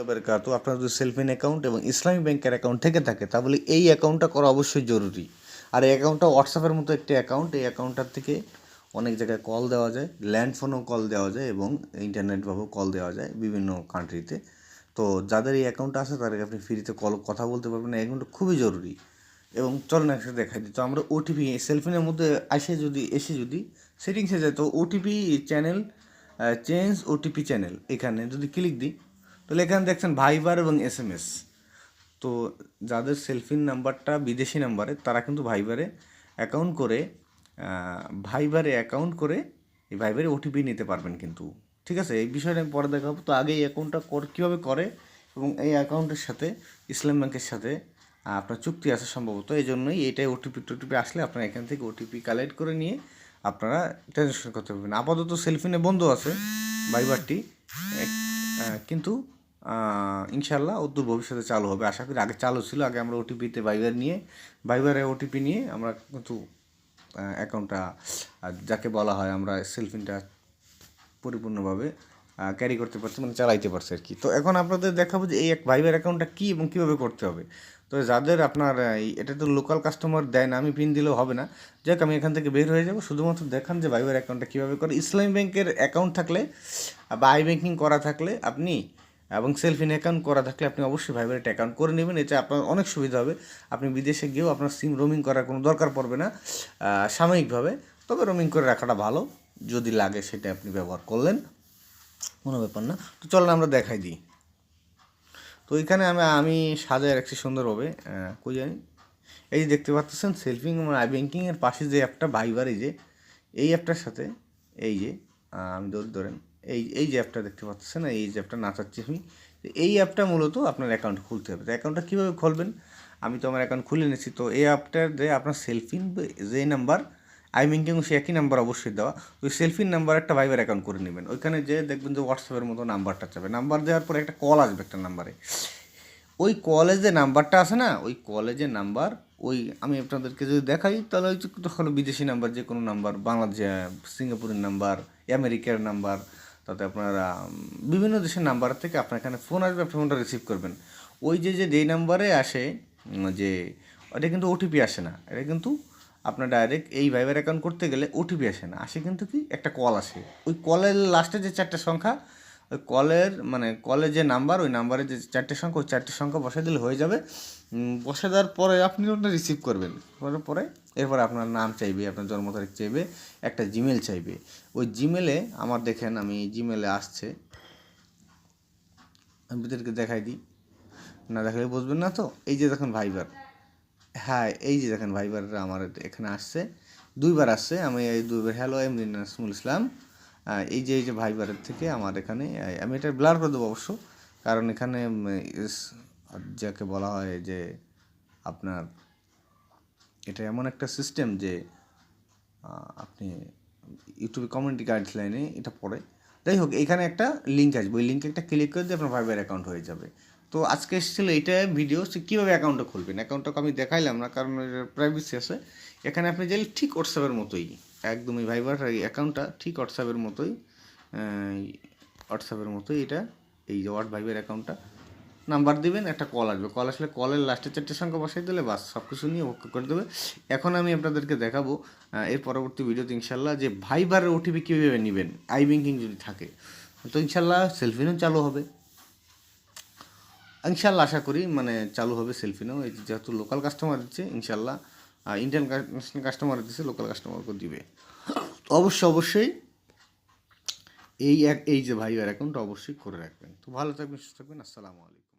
বেরকাত আপনার যদি সেলফিন অ্যাকাউন্ট এবং ইসলামী ব্যাংকের অ্যাকাউন্ট থেকে থাকে, তাহলে এই অ্যাকাউন্টটা করা অবশ্যই জরুরি। আর এই অ্যাকাউন্টটা হোয়াটসঅ্যাপের মতো একটি অ্যাকাউন্ট এই অ্যাকাউন্টটার থেকে অনেক জায়গায় কল দেওয়া যায় ল্যান্ড ফোনেও কল দেওয়া যায় এবং ইন্টারনেটভাবেও কল দেওয়া যায় বিভিন্ন কান্ট্রিতে তো। যাদের এই অ্যাকাউন্ট আছে তাদেরকে আপনি ফ্রিতে কল কথা বলতে পারবেন অ্যাকাউন্টটা খুবই জরুরি। এবং চলুন একসাথে দেখাই দিই। তো আমরা ওটিপি সেলফোনের মধ্যে আসে যদি, এসে যদি সেটিংসে যায়, তো OTP channel change OTP channel এখানে যদি ক্লিক দিই তাহলে এখানে দেখছেন ভাইবার এবং এস এম এস তো যাদের সেলফিন নাম্বারটা বিদেশি নাম্বারে, তারা কিন্তু ভাইবারে অ্যাকাউন্ট করে ভাইবারে অ্যাকাউন্ট করে এই ভাইবারে ওটিপি নিতে পারবেন কিন্তু। ঠিক আছে? এই বিষয়টা আমি পরে দেখাবো। তো আগে এই অ্যাকাউন্টটা কর, কীভাবে করে এবং এই অ্যাকাউন্টের সাথে, ইসলাম ব্যাংকের সাথে আপনার চুক্তি আছে সম্ভবত। এই জন্যই এইটাই ওটিপি টোটিপি আসলে আপনারা এখান থেকে ওটিপি কালেক্ট করে নিয়ে আপনারা ট্রানজ্যাকশন করতে পারবেন। আপাতত সেলফিনে বন্ধ আছে ভাইবারটি। কিন্তু ইনশাল্লাহ অদূর ভবিষ্যতে চালু হবে। আশা করি আগে চালু ছিল, আগে আমরা ওটিপিতে ভাইবার নিয়ে ভাইবারে ওটিপি নিয়ে আমরা কিন্তু অ্যাকাউন্টটা যাকে বলা হয় আমরা সেলফিনটা পরিপূর্ণভাবে ক্যারি করতে পারছি মানে চালাইতে পারছি আর কি। তো এখন আপনাদের দেখাবো যে এই এক ভাইবার অ্যাকাউন্টটা কী এবং কীভাবে করতে হবে। তো যাদের আপনার এটা তো লোকাল কাস্টমার দেয় না, আমি পিন দিলেও হবে না। যাক, আমি এখান থেকে বের হয়ে যাব। শুধুমাত্র দেখান যে ভাইবার অ্যাকাউন্টটা কীভাবে করে। ইসলামী ব্যাংকের অ্যাকাউন্ট থাকলে বা আই ব্যাঙ্কিং করা থাকলে আপনি এবং সেলফিন অ্যাকাউন্ট করা থাকলে আপনি অবশ্যই ভাইবার একটা অ্যাকাউন্ট করে নেবেন। এতে আপনার অনেক সুবিধা হবে। আপনি বিদেশে গিয়েও আপনার সিম রোমিং করার কোনো দরকার পড়বে না সাময়িকভাবে। তবে রোমিং করে রাখাটা ভালো। যদি লাগে সেটা আপনি ব্যবহার করলেন, কোনো ব্যাপার না। তো চলেন আমরা দেখাই দিই। তো এখানে আমি আমি সাজায় রাখছি সুন্দরভাবে। কই জানি? এই যে দেখতে পাচ্ছেন সেলফিং আই ব্যাঙ্কিংয়ের পাশে যে অ্যাপটা ভাইবার এই যে, এই অ্যাপটার সাথে, এই যে আমি ধর, ধরেন এই এই যে অ্যাপটা দেখতে পাচ্ছেন, এই যে অ্যাপটা নাচাচ্ছি আমি এই অ্যাপটা মূলত আপনার অ্যাকাউন্ট খুলতে হবে। তো অ্যাকাউন্টটা কীভাবে খুলবেন? আমি তো আমার অ্যাকাউন্ট খুলে নিয়েছি, তো এই অ্যাপটার যে আপনার সেলফিন যে নাম্বার আই ব্যাঙ্কিং সে একই নাম্বার অবশ্যই দেওয়া, ওই সেলফির নাম্বার একটা ভাইবার অ্যাকাউন্ট করে নেবেন। ওইখানে যে দেখবেন যে হোয়াটসঅ্যাপের মতো নাম্বারটা চাবে নাম্বার দেওয়ার পরে একটা কল আসবে একটা নাম্বারে ওই কলে যে নাম্বারটা আছে না, ওই কলেজের নাম্বার ওই আমি আপনাদেরকে যদি দেখাই, তাহলে ওই তখন বিদেশি নাম্বার যে কোনো নাম্বার বাংলাদেশ সিঙ্গাপুরের নাম্বার আমেরিকার নাম্বার তাতে আপনার বিভিন্ন দেশের নাম্বার থেকে আপনার এখানে ফোন আসবে, আপনি ফোনটা রিসিভ করবেন। ওই যে যে, যেই নাম্বারে আসে যে এটা কিন্তু ওটিপি আসে না। এটা কিন্তু আপনার ডাইরেক্ট এই ভাইবার অ্যাকাউন্ট করতে গেলে ওটিপি আসে না। আসে কিন্তু কি? একটা কল আসে। ওই কলের লাস্টে যে চারটে সংখ্যা ওই কলের মানে কলের যে নাম্বার, ওই নাম্বারে যে চারটে সংখ্যা, ওই চারটে সংখ্যা বসাই দিলে হয়ে যাবে। বসে দেওয়ার পরে আপনি ওটা রিসিভ করবেন। করার পরে এরপর আপনার নাম চাইবে, আপনার জন্ম তারিখ চাইবে, একটা জিমেল চাইবে। ওই জিমেলে আমার দেখেন, আমি জিমেলে আসছে। আমি ভিতরকে দেখাই দিই। না দেখালে বুঝবেন না তো? এই যে দেখেন ভাইবার হ্যাঁ এই যে দেখেন ভাইবার আমার এখানে আসছে। দুইবার আসছে, আমি এই দুইবার হ্যালো এমনি নাসমুল ইসলাম এই যে এই যে ভাইবারের থেকে আমার এখানে আমি এটা ব্লার করে দেবো অবশ্য। কারণ এখানে যাকে বলা হয় যে আপনার, এটা এমন একটা সিস্টেম যে আপনি ইউটিউবে কমিউনিটি গাইডলাইনে এটা পড়ে। যাই হোক, এখানে একটা লিঙ্ক আসবে। ওই লিঙ্কে একটা ক্লিক করে দিয়ে আপনার ভাইবার অ্যাকাউন্ট হয়ে যাবে। তো আজকে এসেছিল এইটা ভিডিও সে কীভাবে অ্যাকাউন্টটা খুলবেন? অ্যাকাউন্টটাকে আমি দেখাইলাম না, কারণ প্রাইভেসি আছে। এখানে আপনি চাইলে ঠিক হোয়াটসঅ্যাপের মতোই একদম এই ভাইবার অ্যাকাউন্টটা ঠিক হোয়াটসঅ্যাপের মতোই হোয়াটসঅ্যাপের মতোই এটা, এই যে হোয়াট ভাইবার অ্যাকাউন্টটা নাম্বার দিবেন, একটা কল আসবে। কল আসলে কলের লাস্টে চারটে সংখ্যা বসাই দিলে বাস সব কিছু নিয়ে ওকে করে দেবে। এখন আমি আপনাদেরকে দেখাবো এর পরবর্তী ভিডিওতে ইনশাল্লাহ যে ভাইবারের ওটিপি কীভাবে নেবেন আই ব্যাঙ্কিং যদি থাকে, তো ইনশাল্লাহ সেলফিনও চালু হবে। ইনশাল্লাহ আশা করি মানে চালু হবে সেলফিনও এই যেহেতু লোকাল কাস্টমার দিচ্ছে ইনশাল্লাহ ইন্ডিয়ান ন্যাশনাল কাস্টমার দিছে লোকাল কাস্টমারকে দিবে। অবশ্যই অবশ্যই এই এক, এই যে ভাইয়ার অ্যাকাউন্ট অবশ্যই করে রাখবেন। তো ভালো থাকবেন, সুস্থ থাকবেন, আসসালামু আলাইকুম।